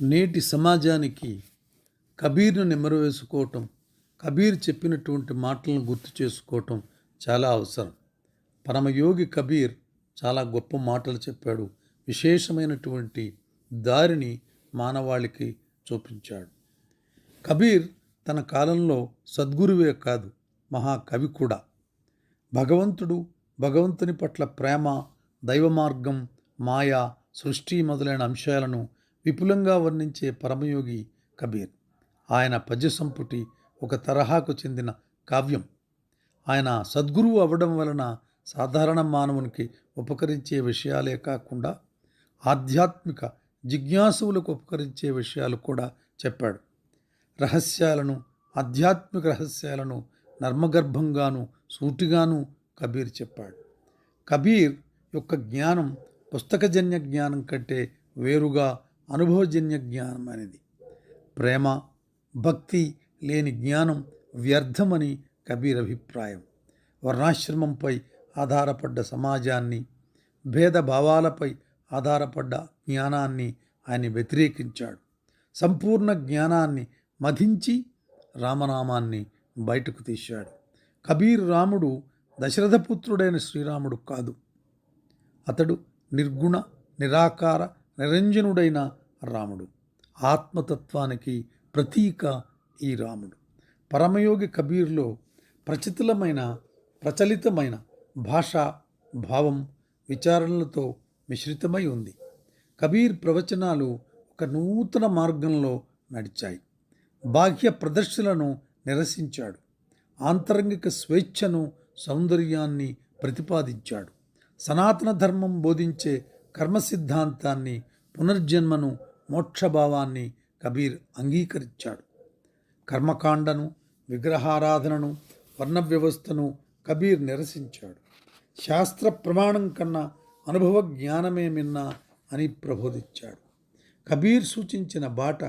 నేటి సమాజానికి కబీర్ను నెమరవేసుకోవటం కబీర్ చెప్పినటువంటి మాటలను గుర్తు చేసుకోవటం చాలా అవసరం. పరమయోగి కబీర్ చాలా గొప్ప మాటలు చెప్పాడు. విశేషమైనటువంటి దారిని మానవాళికి చూపించాడు. కబీర్ తన కాలంలో సద్గురువే కాదు మహాకవి కూడా. భగవంతుడు భగవంతుని పట్ల ప్రేమ దైవ మార్గం మాయ సృష్టి మొదలైన అంశాలను విపులంగా వర్ణించే పరమయోగి కబీర్. ఆయన పద్య సంపుటి ఒక తరహాకు చెందిన కావ్యం. ఆయన సద్గురువు అవ్వడం వలన సాధారణ మానవునికి ఉపకరించే విషయాలే కాకుండా ఆధ్యాత్మిక జిజ్ఞాసువులకు ఉపకరించే విషయాలు కూడా చెప్పాడు. రహస్యాలను ఆధ్యాత్మిక రహస్యాలను నర్మగర్భంగాను సూటిగాను కబీర్ చెప్పాడు. కబీర్ యొక్క జ్ఞానం పుస్తకజన్య జ్ఞానం కంటే వేరుగా అనుభవజన్య జ్ఞానం అనేది. ప్రేమ భక్తి లేని జ్ఞానం వ్యర్థమని కబీర్ అభిప్రాయం. వర్ణాశ్రమంపై ఆధారపడ్డ సమాజాన్ని భేదభావాలపై ఆధారపడ్డ జ్ఞానాన్ని ఆయన వ్యతిరేకించాడు. సంపూర్ణ జ్ఞానాన్ని మధించి రామనామాన్ని బయటకు తీశాడు. కబీర్ రాముడు దశరథపుత్రుడైన శ్రీరాముడు కాదు. అతడు నిర్గుణ నిరాకార నిరంజనుడైన రాముడు. ఆత్మతత్వానికి ప్రతీక ఈ రాముడు. పరమయోగి కబీర్లో ప్రచితులమైన ప్రచలితమైన భాష భావం విచారణలతో మిశ్రితమై ఉంది. కబీర్ ప్రవచనాలు ఒక నూతన మార్గంలో నడిచాయి. బాహ్య ప్రదర్శనలను నిరసించాడు. ఆంతరంగిక స్వేచ్ఛను సౌందర్యాన్ని ప్రతిపాదించాడు. సనాతన ధర్మం బోధించే కర్మ సిద్ధాంతాన్ని పునర్జన్మను మోక్షభావాన్ని కబీర్ అంగీకరించాడు. కర్మకాండను విగ్రహారాధనను వర్ణ వ్యవస్థను కబీర్ నిరసించాడు. శాస్త్ర ప్రమాణం కన్నా అనుభవ జ్ఞానమే మిన్నా అని ప్రబోధించాడు. కబీర్ సూచించిన బాట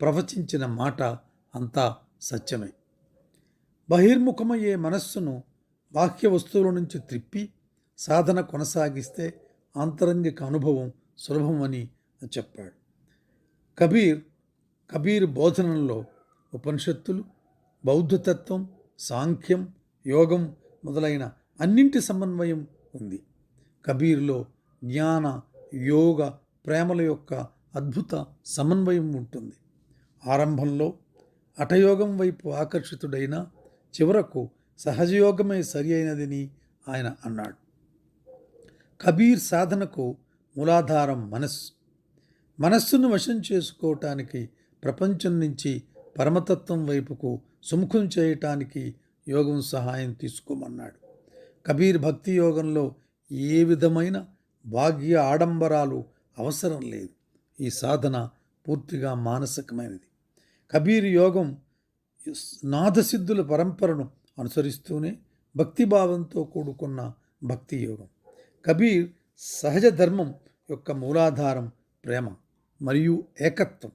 ప్రవచించిన మాట అంతా సత్యమే. బహిర్ముఖమయ్యే మనస్సును బాహ్య వస్తువుల నుంచి త్రిప్పి సాధన కొనసాగిస్తే ఆంతరంగిక అనుభవం సులభమని చెప్పాడు. కబీర్ కబీర్ బోధనల్లో ఉపనిషత్తులు బౌద్ధతత్వం సాంఖ్యం యోగం మొదలైన అన్నింటి సమన్వయం ఉంది. కబీర్లో జ్ఞాన యోగ ప్రేమల యొక్క అద్భుత సమన్వయం ఉంటుంది. ఆరంభంలో అటయోగం వైపు ఆకర్షితుడైన చివరకు సహజయోగమే సరి అయినదని ఆయన అన్నాడు. కబీర్ సాధనకు మూలాధారం మనస్సు. మనస్సును వశం చేసుకోవటానికి ప్రపంచం నుంచి పరమతత్వం వైపుకు సుముఖం చేయటానికి యోగం సహాయం తీసుకోమన్నాడు. కబీర్ భక్తి యోగంలో ఏ విధమైన భాగ్య ఆడంబరాలు అవసరం లేదు. ఈ సాధన పూర్తిగా మానసికమైనది. కబీర్ యోగం నాదసిద్ధుల పరంపరను అనుసరిస్తూనే భక్తిభావంతో కూడుకున్న భక్తి యోగం. కబీర్ సహజ ధర్మం యొక్క మూలాధారం ప్రేమ మరియు ఏకత్వం.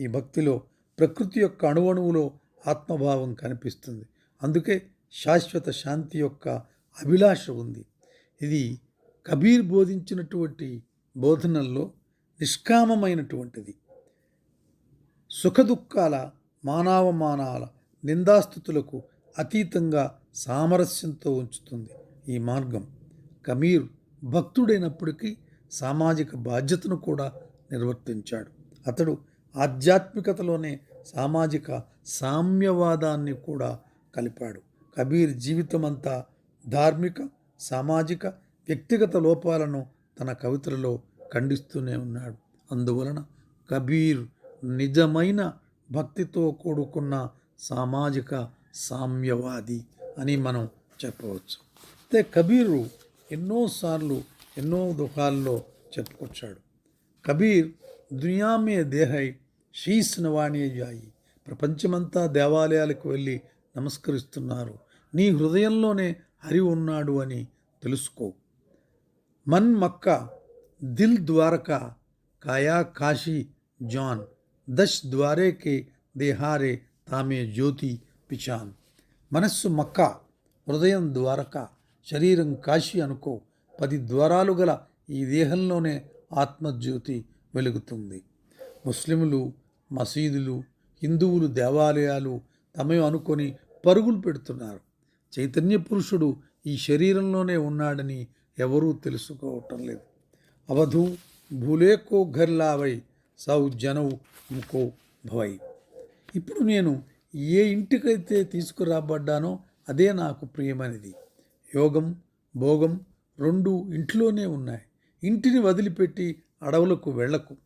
ఈ భక్తిలో ప్రకృతి యొక్క అణువణువులో ఆత్మభావం కనిపిస్తుంది. అందుకే శాశ్వత శాంతి యొక్క అభిలాష ఉంది. ఇది కబీర్ బోధించినటువంటి బోధనల్లో నిష్కామమైనటువంటిది. సుఖదుఖాల మానవమానాల నిందాస్థుతులకు అతీతంగా సామరస్యంతో ఉంచుతుంది ఈ మార్గం. కమీర్ భక్తుడైనప్పటికీ సామాజిక బాధ్యతను కూడా నిర్వర్తించాడు. అతడు ఆధ్యాత్మికతలోనే సామాజిక సామ్యవాదాన్ని కూడా కలిపాడు. కబీర్ జీవితమంతా ధార్మిక సామాజిక వ్యక్తిగత లోపాలను తన కవితలలో ఖండిస్తూనే ఉన్నాడు. అందువలన కబీర్ నిజమైన భక్తితో కూడుకున్న సామాజిక సామ్యవాది అని మనం చెప్పవచ్చు. అయితే కబీరు ఎన్నోసార్లు ఎన్నో దుఃఖాల్లో చెప్పుకొచ్చాడు. కబీర్ దునియామే దేహై శీస్ నవాణి జాయి. ప్రపంచమంతా దేవాలయాలకు వెళ్ళి నమస్కరిస్తున్నారు. నీ హృదయంలోనే హరి ఉన్నాడు అని తెలుసుకో. మన్ మక్క దిల్ ద్వారకా కాయా కాశీ జాన్ దశ్ ద్వారేకే దేహారే తామే జ్యోతి పిచాన్. మనస్సు మక్క హృదయం ద్వారక. శరీరం కాశీ అనుకో పది ద్వారాలు గల ఈ దేహంలోనే ఆత్మజ్యోతి వెలుగుతుంది. ముస్లింలు మసీదులు హిందువులు దేవాలయాలు తమయం అనుకొని పరుగులు పెడుతున్నారు. చైతన్య పురుషుడు ఈ శరీరంలోనే ఉన్నాడని ఎవరూ తెలుసుకోవటం లేదు. అవధు భూలేకో ఘర్లావై సౌ జనవు ముకో భవై. ఇప్పుడు నేను ఏ ఇంటికైతే తీసుకురాబడ్డానో అదే నాకు ప్రియమైనది. యోగం భోగం రెండు ఇంట్లోనే ఉన్నాయి. ఇంటిని వదిలిపెట్టి అడవులకు వెళ్ళకు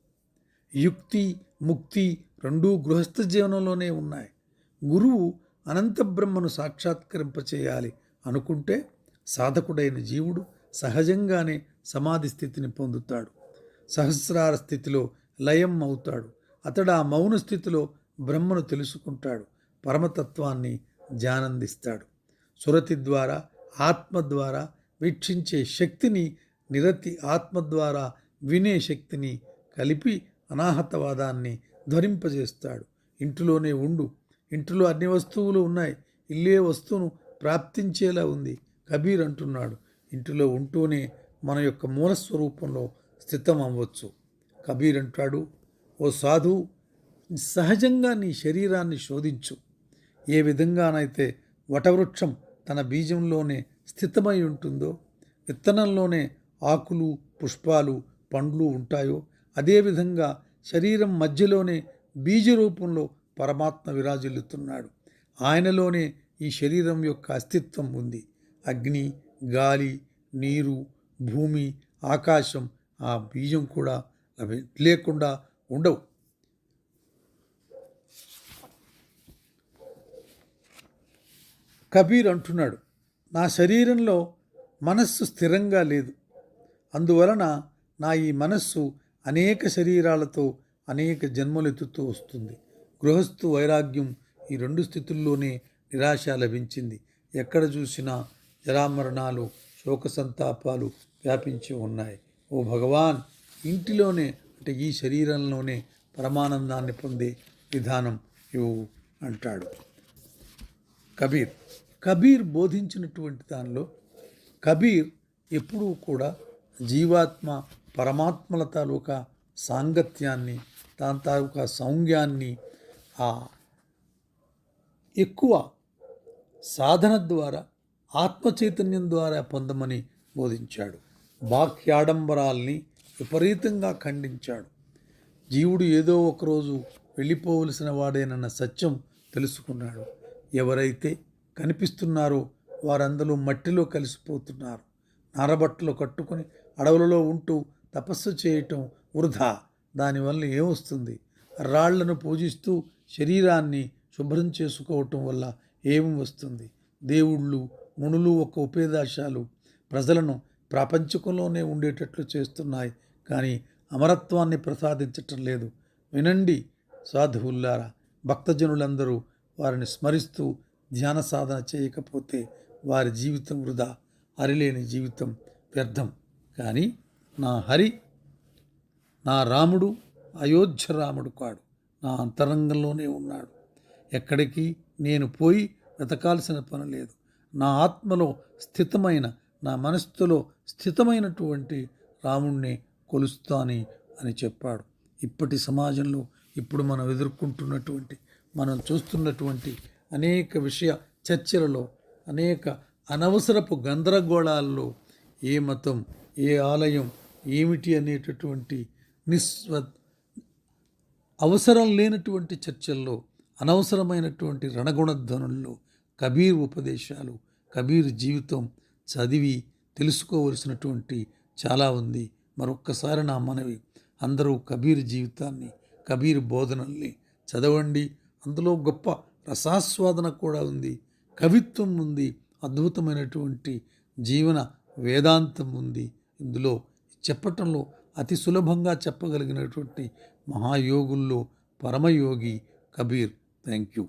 యుక్తి ముక్తి రెండూ గృహస్థ జీవనంలోనే ఉన్నాయి. గురువు అనంత బ్రహ్మను సాక్షాత్కరింపచేయాలి అనుకుంటే సాధకుడైన జీవుడు సహజంగానే సమాధి స్థితిని పొందుతాడు. సహస్రార స్థితిలో లయం అవుతాడు. అతడు ఆ మౌన స్థితిలో బ్రహ్మను తెలుసుకుంటాడు. పరమతత్వాన్ని జానందిస్తాడు సురతి ద్వారా ఆత్మ ద్వారా వీక్షించే శక్తిని నిరతి ఆత్మ ద్వారా వినే శక్తిని కలిపి అనాహతవాదాన్ని ధ్వరింపజేస్తాడు. ఇంటిలోనే ఉండు. ఇంటిలో అన్ని వస్తువులు ఉన్నాయి. ఇల్లే వస్తువును ప్రాప్తించేలా ఉంది. కబీర్ అంటున్నాడు. ఇంటిలో ఉంటూనే మన యొక్క మూలస్వరూపంలో స్థితం అవ్వచ్చు. కబీర్ అంటాడు ఓ సాధు సహజంగా నీ శరీరాన్ని శోధించు. ఏ విధంగానైతే వటవృక్షం తన బీజంలోనే స్థితమై ఉంటుందో విత్తనంలోనే ఆకులు పుష్పాలు పండ్లు ఉంటాయో అదేవిధంగా శరీరం మధ్యలోనే బీజ రూపంలో పరమాత్మ విరాజిల్లుతున్నాడు. ఆయనలోనే ఈ శరీరం యొక్క అస్తిత్వం ఉంది. అగ్ని గాలి నీరు భూమి ఆకాశం ఆ బీజం కూడా అవి లేకుండా ఉండవు. కబీర్ అంటున్నాడు నా శరీరంలో మనస్సు స్థిరంగా లేదు. అందువలన నా ఈ మనస్సు అనేక శరీరాలతో అనేక జన్మలెత్తుతూ వస్తుంది. గృహస్థు వైరాగ్యం ఈ రెండు స్థితుల్లోనే నిరాశ లభించింది. ఎక్కడ చూసినా జరామరణాలు శోక సంతాపాలు వ్యాపించి ఉన్నాయి. ఓ భగవాన్ ఇంటిలోనే అంటే ఈ శరీరంలోనే పరమానందాన్ని పొందే విధానం ఇవ్వు అంటాడు. కబీర్. కబీర్ బోధించినటువంటి దానిలో కబీర్ ఎప్పుడూ కూడా జీవాత్మ పరమాత్మల తాలూకా సాంగత్యాన్ని దాని తాలూకా సౌంగ్యాన్ని ఆ ఎక్కువ సాధన ద్వారా ఆత్మచైతన్యం ద్వారా పొందమని బోధించాడు. బాహ్యాడంబరాల్ని విపరీతంగా ఖండించాడు. జీవుడు ఏదో ఒకరోజు వెళ్ళిపోవలసిన వాడేనన్న సత్యం తెలుసుకున్నాడు. ఎవరైతే కనిపిస్తున్నారో వారందరూ మట్టిలో కలిసిపోతున్నారు. నారబట్టలు కట్టుకొని అడవులలో ఉంటూ తపస్సు చేయటం వృధా. దానివల్ల ఏమొస్తుంది? రాళ్ళను పూజిస్తూ శరీరాన్ని శుభ్రం చేసుకోవటం వల్ల ఏమి వస్తుంది? దేవుళ్ళు మునులు ఒక ఉపేదాశాలు ప్రజలను ప్రాపంచకంలోనే ఉండేటట్లు చేస్తున్నాయి. కానీ అమరత్వాన్ని ప్రసాదించటం లేదు. వినండి సాధువుల్లారా భక్తజనులందరూ వారిని స్మరిస్తూ ధ్యాన సాధన చేయకపోతే వారి జీవితం వృధా. హరిలేని జీవితం వ్యర్థం. కానీ నా హరి నా రాముడు అయోధ్య రాముడు కాడు. నా అంతరంగంలోనే ఉన్నాడు. ఎక్కడికి నేను పోయి వెతకాల్సిన పని లేదు. నా ఆత్మలో స్థితమైన నా మనస్సులో స్థితమైనటువంటి రాముణ్ణి కొలుస్తాని అని చెప్పాడు. ఇప్పటి సమాజంలో ఇప్పుడు మనం ఎదుర్కొంటున్నటువంటి మనం చూస్తున్నటువంటి అనేక విషయ చర్చలలో అనేక అనవసరపు గందరగోళాల్లో ఏ మతం ఏ ఆలయం ఏమిటి అనేటటువంటి నిస్వ అవసరం లేనటువంటి చర్చల్లో అనవసరమైనటువంటి రణగుణధ్వనుల్లో కబీర్ ఉపదేశాలు కబీర్ జీవితం చదివి తెలుసుకోవలసినటువంటి చాలా ఉంది. మరొక్కసారి నా మనవి అందరూ కబీర్ జీవితాన్ని కబీర్ బోధనల్ని చదవండి. అందులో గొప్ప రసాస్వాదన కూడా ఉంది. కవిత్వం ఉంది. అద్భుతమైనటువంటి జీవన వేదాంతం ఉంది. ఇందులో చెప్పటంలో అతి సులభంగా చెప్పగలిగినటువంటి మహాయోగుల్లో పరమయోగి కబీర్. Thank you